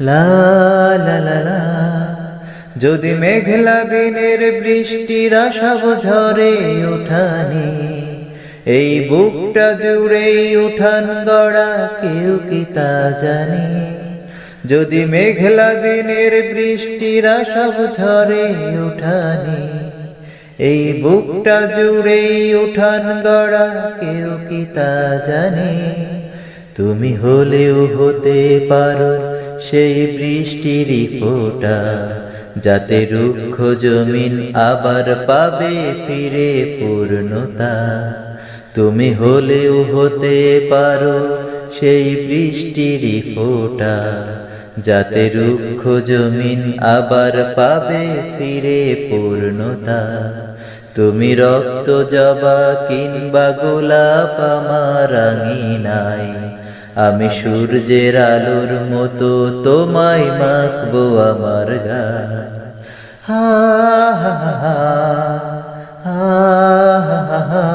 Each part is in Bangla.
লা যদি মেঘলা দিনের বৃষ্টির আশাব ঝরে উঠানে, এই বুকটা জুড়েই উঠান গড়া কেউ কি তা জানে? যদি মেঘলা দিনের বৃষ্টির আশাব ঝরে উঠানে, এই বুকটা জুড়েই উঠান গড়া কেউ কি তা জানে? তুমি হলেও হতে পারো সেই বৃষ্টিরই ফোঁটা, যাতে রুক্ষ জমিন আবার পাবে ফিরে পূর্ণতা। তুমি হলেও হতে পারো সেই বৃষ্টিরই ফোঁটা, যাতে রুক্ষ জমিন আবার পাবে ফিরে পূর্ণতা। তুমি রক্ত জবা কিংবা গোলাপ আমার নাই আমি সূর্যের আলোর মতো তোমায় মাখবো আমার গায় হা হা হা হা হা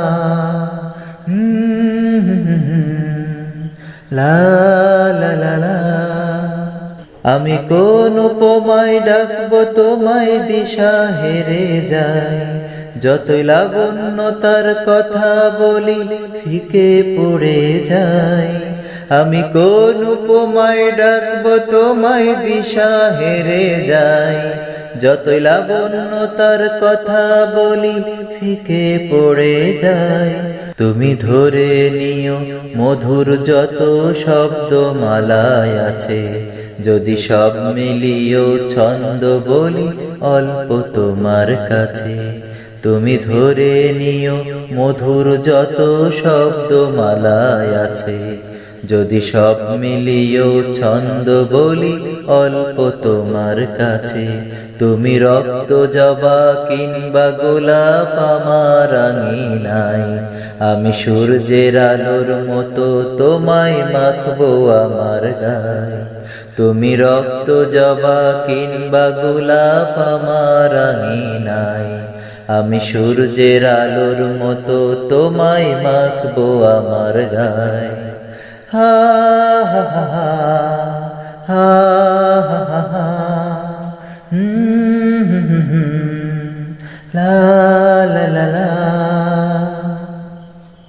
আমি কোন উপমায় ডাকবো, তোমায় দিশা হেরে যায়। যতই লাবণ্যতার কথা বলি, ফিকে পড়ে যায়। আমি কোন উপমায় ডাকবো, তোমায় দিশা হেরে যায় যতই লাবণ্যতার কথা বলি, ফিকে পড়ে যায়। তুমি ধরে নিও, মধুর যত শব্দ মালায় আছে। যদি সব মিলিয়েও ছন্দ বলি, অল্প তোমার কাছে। তুমি ধরে নিও মধুর যত শব্দ মালায় আছে। যদি সব মিলিয়েও ছন্দ বলি অল্প তোমার কাছে, তুমি রক্ত জবা কিংবা গোলাপ আমার নাই আমি সূর্যের আলোর মতো তোমায় মাখবো আমার গায়। তুমি রক্ত জবা কিংবা গোলাপ আমার নাই আমি সূর্যের আলোর মতো তোমায় মাখবো আমার গায় হা হা হা হা হা হা হা